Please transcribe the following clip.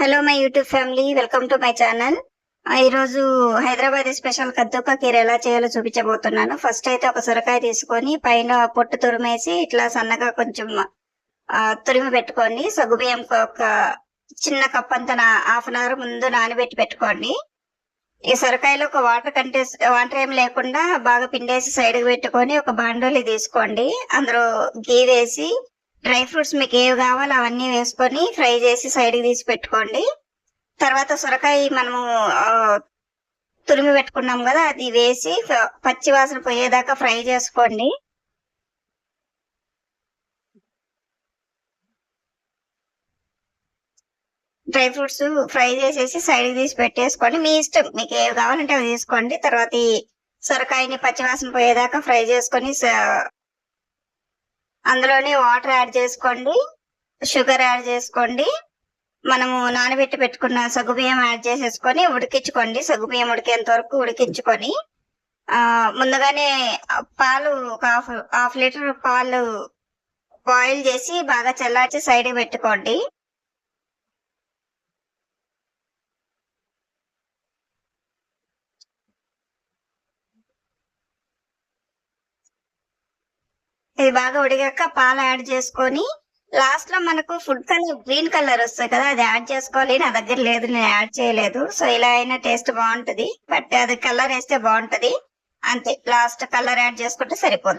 Hello my YouTube family welcome to my channel ఈరోజు Hyderabad special కద్దుక కీర ఎలా చేయాలో చూపించబోతున్నాను. ఫస్ట్ అయితే ఒక సొరకాయ తీసుకొని పైన పొట్టు తురిమేసి ఇట్లా సన్నగా కొంచెం తురిమి పెట్టుకోండి. సగ్గుబియ్యం ఒక చిన్న కప్ అంత హాఫ్ అన్ అవర్ ముందు నానబెట్టి పెట్టుకోండి. ఈ సొరకాయలో ఒక వాటర్ కంటే వాటర్ ఏం లేకుండా బాగా పిండేసి సైడ్కి పెట్టుకొని ఒక బాండోలి తీసుకోండి. అందులో గీ వేసి డ్రై ఫ్రూట్స్ మీకు ఏవి కావాలో అవన్నీ వేసుకొని ఫ్రై చేసి సైడ్కి తీసి పెట్టుకోండి. తర్వాత సొరకాయ మనము తురిమి పెట్టుకున్నాం కదా అది వేసి పచ్చి వాసన పోయేదాకా ఫ్రై చేసుకోండి. డ్రై ఫ్రూట్స్ ఫ్రై చేసేసి సైడ్కి తీసి పెట్టేసుకోండి. మీ ఇష్టం మీకు ఏవి కావాలంటే అవి తీసుకోండి. తర్వాత ఈ సొరకాయని పచ్చివాసన పోయేదాకా ఫ్రై చేసుకొని అందులోనే వాటర్ యాడ్ చేసుకోండి షుగర్ యాడ్ చేసుకోండి మనము నానబెట్టి పెట్టుకున్న సగ్గుబియ్యం యాడ్ చేసేసుకొని ఉడికించుకోండి. సగ్గుబియ్యం ఉడికేంత వరకు ఉడికించుకొని ముందుగానే పాలు ఒక హాఫ్ హాఫ్ లీటర్ పాలు బాయిల్ చేసి బాగా చల్లార్చి సైడ్ పెట్టుకోండి. ఇది బాగా ఉడిగాక పాలు యాడ్ చేసుకొని లాస్ట్లో మనకు ఫుడ్ కలర్ గ్రీన్ కలర్ వస్తుంది కదా అది యాడ్ చేసుకోవాలి. నా దగ్గర లేదు నేను యాడ్ చేయలేదు. సో ఇలా అయినా టేస్ట్ బాగుంటది. బట్ అది కలర్ వేస్తే బాగుంటది. అంతే లాస్ట్ కలర్ యాడ్ చేసుకుంటే సరిపోతుంది